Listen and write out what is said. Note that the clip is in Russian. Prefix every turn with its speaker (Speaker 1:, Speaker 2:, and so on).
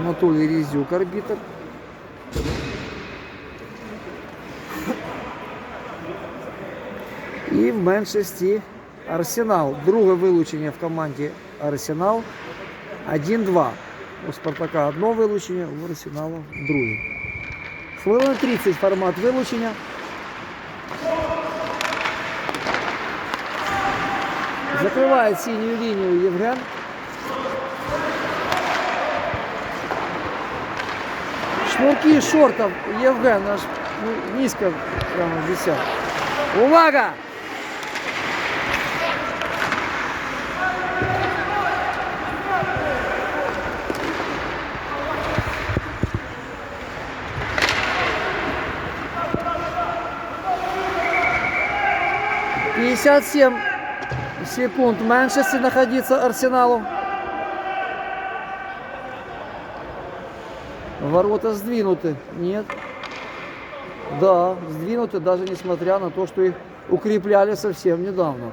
Speaker 1: Анатолій Різюк, арбітр. І в меншості Арсенал. Друге вилучення в команді Арсенал 1-2. У Спартака одно вилучення, у Арсеналу друге. Хвилина 30 формат вилучення. Закрывает синюю линию Евген. Шнурки шортов Евген аж ну, низко прямо висят. Увага! Пятьдесят семь секунд меньшести находиться Арсеналу. Ворота сдвинуты. Нет. Да, сдвинуты, даже несмотря на то, что их укрепляли совсем недавно.